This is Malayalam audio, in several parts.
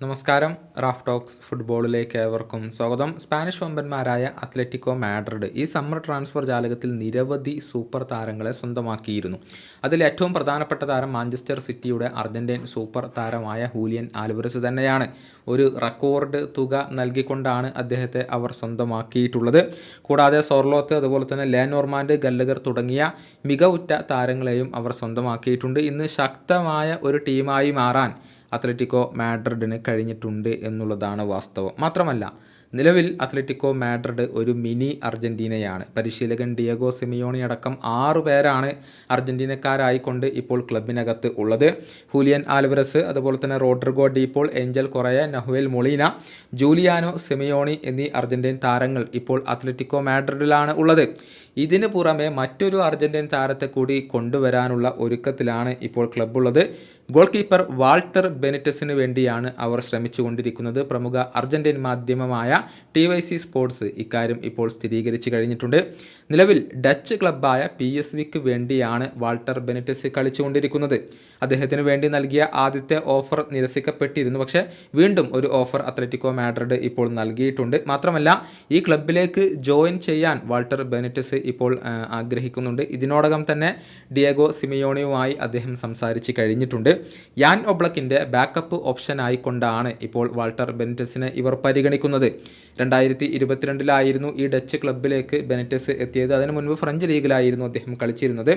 നമസ്കാരം. റാഫ് ടോക്സ് ഫുട്ബോളിലേക്ക് ഏവർക്കും സ്വാഗതം. സ്പാനിഷ് വമ്പന്മാരായ അത്ലറ്റിക്കോ മാഡ്രിഡ് ഈ സമ്മർ ട്രാൻസ്ഫർ ജാലകത്തിൽ നിരവധി സൂപ്പർ താരങ്ങളെ സ്വന്തമാക്കിയിരുന്നു. അതിൽ ഏറ്റവും പ്രധാനപ്പെട്ട താരം മാഞ്ചസ്റ്റർ സിറ്റിയുടെ അർജന്റീൻ സൂപ്പർ താരമായ ഹൂലിയൻ ആൽവറസ് തന്നെയാണ്. ഒരു റെക്കോർഡ് തുക നൽകിക്കൊണ്ടാണ് അദ്ദേഹത്തെ അവർ സ്വന്തമാക്കിയിട്ടുള്ളത്. കൂടാതെ സോർലോത്ത് അതുപോലെ തന്നെ ലേനോർമാൻഡ് ഗല്ലഗർ തുടങ്ങിയ മികവുറ്റ താരങ്ങളെയും അവർ സ്വന്തമാക്കിയിട്ടുണ്ട്. ഇന്ന് ശക്തമായ ഒരു ടീമായി മാറാൻ അത്ലറ്റിക്കോ മാഡ്രിഡിന് കഴിഞ്ഞിട്ടുണ്ട് എന്നുള്ളതാണ് വാസ്തവം. മാത്രമല്ല നിലവിൽ അത്ലറ്റിക്കോ മാഡ്രിഡ് ഒരു മിനി അർജന്റീനയാണ് പരിശീലകൻ ഡിയഗോ സെമിയോണി അടക്കം ആറു പേരാണ് അർജന്റീനക്കാരായിക്കൊണ്ട് ഇപ്പോൾ ക്ലബിനകത്ത് ഉള്ളത്. ഹൂലിയൻ ആൽവറസ് അതുപോലെ തന്നെ Rodrigo De Paul Angel Correa Nahuel Molina Giuliano Simeone എന്നീ അർജന്റീൻ താരങ്ങൾ ഇപ്പോൾ അത്ലറ്റിക്കോ മാഡ്രിഡിലാണ് ഉള്ളത്. ഇതിന് പുറമെ മറ്റൊരു അർജന്റീൻ താരത്തെ കൂടി കൊണ്ടുവരാനുള്ള ഒരുക്കത്തിലാണ് ഇപ്പോൾ ക്ലബ്ബുള്ളത് ഗോൾ കീപ്പർ വാൾട്ടർ ബെനിറ്റസിന് വേണ്ടിയാണ് അവർ ശ്രമിച്ചുകൊണ്ടിരിക്കുന്നത്. പ്രമുഖ അർജന്റീൻ മാധ്യമമായ ടി വൈ സി സ്പോർട്സ് ഇക്കാര്യം ഇപ്പോൾ സ്ഥിരീകരിച്ചു കഴിഞ്ഞിട്ടുണ്ട്. നിലവിൽ ഡച്ച് ക്ലബ്ബായ പി എസ് വിക്ക് വേണ്ടിയാണ് വാൾട്ടർ ബെനിറ്റസ് കളിച്ചുകൊണ്ടിരിക്കുന്നത്. അദ്ദേഹത്തിന് വേണ്ടി നൽകിയ ആദ്യത്തെ ഓഫർ നിരസിക്കപ്പെട്ടിരുന്നു. പക്ഷേ വീണ്ടും ഒരു ഓഫർ അത്ലറ്റിക്കോ മാഡ്രിഡ് ഇപ്പോൾ നൽകിയിട്ടുണ്ട്. മാത്രമല്ല ഈ ക്ലബിലേക്ക് ജോയിൻ ചെയ്യാൻ വാൾട്ടർ ബെനിറ്റസ് ഇപ്പോൾ ആഗ്രഹിക്കുന്നുണ്ട്. ഇതിനോടകം തന്നെ ഡിയഗോ സിമിയോണിയുമായി അദ്ദേഹം സംസാരിച്ച് കഴിഞ്ഞിട്ടുണ്ട്. യാൻ ഒബ്ലക്കിന്റെ ബാക്കപ്പ് ഓപ്ഷൻ ആയിക്കൊണ്ടാണ് ഇപ്പോൾ വാൾട്ടർ ബെനറ്റസിനെ ഇവർ പരിഗണിക്കുന്നത്. രണ്ടായിരത്തി ഇരുപത്തിരണ്ടിലായിരുന്നു ഈ ഡച്ച് ക്ലബിലേക്ക് ബെനറ്റസ് എത്തിയത്. അതിനു മുൻപ് ഫ്രഞ്ച് ലീഗിലായിരുന്നു അദ്ദേഹം കളിച്ചിരുന്നത്.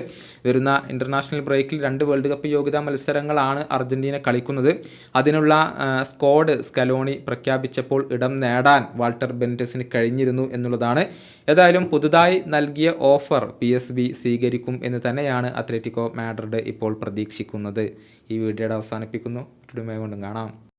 വരുന്ന ഇന്റർനാഷണൽ ബ്രേക്കിൽ രണ്ട് വേൾഡ് കപ്പ് യോഗ്യതാ മത്സരങ്ങളാണ് അർജന്റീന കളിക്കുന്നത്. അതിനുള്ള സ്ക്വാഡ് സ്കലോണി പ്രഖ്യാപിച്ചപ്പോൾ ഇടം നേടാൻ വാൾട്ടർ ബെനറ്റസിന് കഴിഞ്ഞിരുന്നു എന്നുള്ളതാണ്. ഏതായാലും പുതുതായി നൽകിയ ഓഫർ പി എസ് ബി സ്വീകരിക്കും എന്ന് തന്നെയാണ് അത്ലറ്റിക്കോ മാഡ്രിഡ് ഇപ്പോൾ പ്രതീക്ഷിക്കുന്നത്. ഈ വീഡിയോയുടെ അവസാനിപ്പിക്കുന്നു. കൊണ്ടും കാണാം.